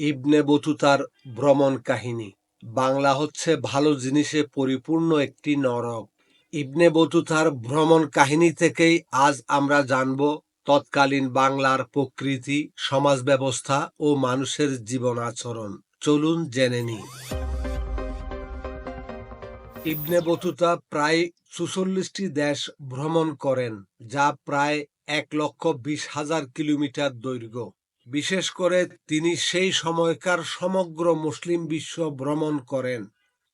ইবনে বতুতার ভ্রমণ কাহিনী। বাংলা হচ্ছে ভালো জিনিসে পরিপূর্ণ একটি নরক। ইবনে বতুতার ভ্রমণ কাহিনী থেকেই আজ আমরা জানব তৎকালীন বাংলার প্রকৃতি সমাজ ব্যবস্থা ও মানুষের জীবন আচরণ চলুন জেনে নিই। ইবনে বতুতা প্রায় চুচল্লিশটি দেশ ভ্রমণ করেন, যা প্রায় এক লক্ষ বিশ হাজার কিলোমিটার দৈর্ঘ্য। বিশেষ করে তিনি সেই সময়কার সমগ্র মুসলিম বিশ্ব ভ্রমণ করেন।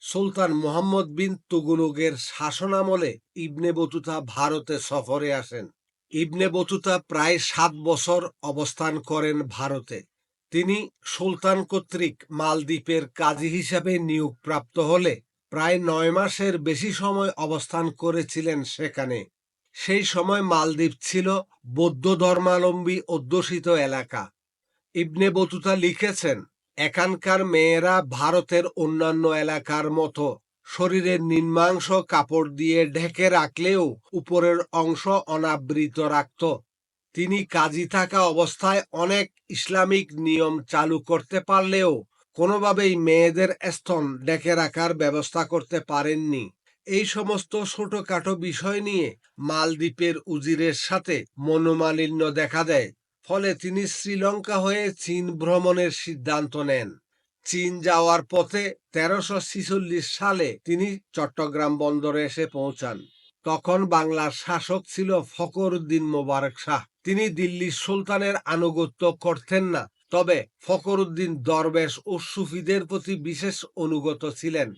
সুলতান মোহাম্মদ বিন তুগুলুগের শাসনামলে ইবনে বতুতা ভারতে সফরে আসেন। ইবনে বতুতা প্রায় সাত বছর অবস্থান করেন ভারতে। তিনি সুলতান কর্তৃক মালদ্বীপের কাজী হিসাবে নিয়োগপ্রাপ্ত হলে প্রায় নয় মাসের বেশি সময় অবস্থান করেছিলেন সেখানে। সেই সময় মালদ্বীপ ছিল বৌদ্ধ ধর্মাবলম্বী অধ্যুষিত এলাকা। ইবনে বতুতা লিখেছেন, এখানকার মেয়েরা ভারতের অন্যান্য এলাকার মতো শরীরের নিম্নাংশ কাপড় দিয়ে ঢেকে রাখলেও উপরের অংশ অনাবৃত রাখত। তিনি কাজী থাকা অবস্থায় অনেক ইসলামিক নিয়ম চালু করতে পারলেও কোনোভাবেই মেয়েদের স্তন ডেকে রাখার ব্যবস্থা করতে পারেননি। এই সমস্ত ছোটখাটো বিষয় নিয়ে মালদ্বীপের উজিরের সাথে মনোমালিন্য দেখা দেয়। ফলে তিনি শ্রীলঙ্কা হয়ে চীন ভ্রমণের সিদ্ধান্ত নেন। চীন যাওয়ার পথে তেরোশো সালে তিনি চট্টগ্রাম বন্দরে এসে পৌঁছান। তখন বাংলার শাসক ছিল ফকরুদ্দিন মোবারক শাহ। তিনি দিল্লির সুলতানের আনুগত্য করতেন না, তবে ফকরুদ্দিন দরবেশ ও সুফিদের প্রতি বিশেষ অনুগত ছিলেন।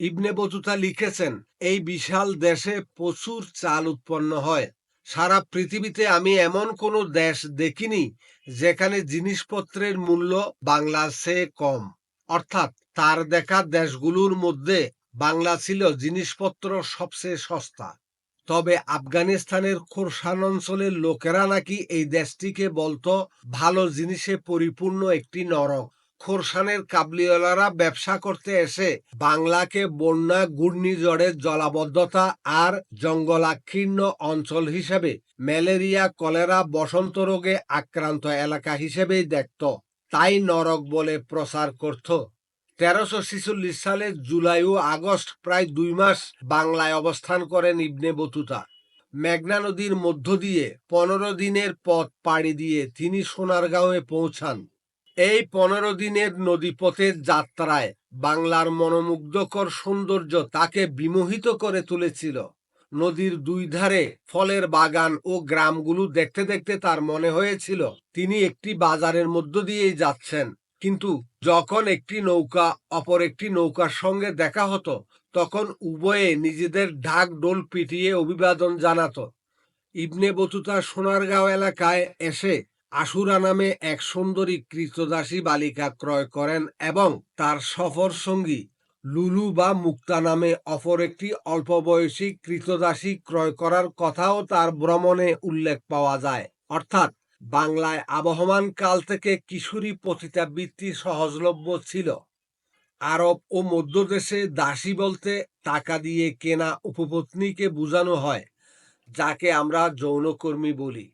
ইবনে বতুতা লিখেছেন, এই বিশাল দেশে প্রচুর চাল উৎপন্ন হয়। সারা পৃথিবীতে আমি এমন কোনো দেশ দেখিনি যেখানে জিনিসপত্রের মূল্য বাংলার চেয়ে কম। অর্থাৎ তার দেখা দেশগুলোর মধ্যে বাংলা ছিল জিনিসপত্র সবচেয়ে সস্তা। তবে আফগানিস্তানের খোরসান অঞ্চলের লোকেরা নাকি এই দেশটিকে বলতো ভালো জিনিসে পরিপূর্ণ একটি নরক। খোরসানের কাবলিওয়ালারা ব্যবসা করতে এসে বাংলাকে বন্যা ঘূর্ণিঝড়ের জলাবদ্ধতা আর জঙ্গলাকীর্ণ অঞ্চল হিসেবে ম্যালেরিয়া, কলেরা, বসন্ত রোগে আক্রান্ত এলাকা হিসেবেই দেখত। তাই নরক বলে প্রচার করত। তেরোশো ছিচল্লিশ সালে জুলাই ও আগস্ট প্রায় দুই মাস বাংলায় অবস্থান করেন ইবনে বতুতা। মেঘনা নদীর মধ্য দিয়ে পনেরো দিনের পথ পাড়ি দিয়ে তিনি সোনারগাঁওয়ে পৌঁছান। এই পনেরো দিনের নদীপথের যাত্রায় বাংলার মনোমুগ্ধকর সৌন্দর্য তাকে বিমোহিত করে তুলেছিল। নদীর দুই ধারে ফলের বাগান ও গ্রামগুলো দেখতে দেখতে তার মনে হয়েছিল, তিনি একটি বাজারের মধ্য দিয়েই যাচ্ছেন। কিন্তু যখন একটি নৌকা অপর একটি নৌকার সঙ্গে দেখা হতো, তখন উভয়ে নিজেদের ঢাক ডোল পিটিয়ে অভিবাদন জানাতো। ইবনে বতুতা সোনারগাঁও এলাকায় এসে আশুরা নামে এক সুন্দরী কৃতদাসী বালিকা ক্রয় করেন এবং তার সফর সঙ্গী লুলু বা মুক্তা নামে অপর একটি অল্প বয়সী কৃতদাসী ক্রয় করার কথাও তার ভ্রমণে উল্লেখ পাওয়া যায়। অর্থাৎ বাংলায় আবহমান কাল থেকে কিশোরী পতিতাবৃত্তি সহজলভ্য ছিল। আরব ও মধ্যদেশে দাসী বলতে টাকা দিয়ে কেনা উপপত্নীকে বোঝানো হয়, যাকে আমরা যৌনকর্মী বলি।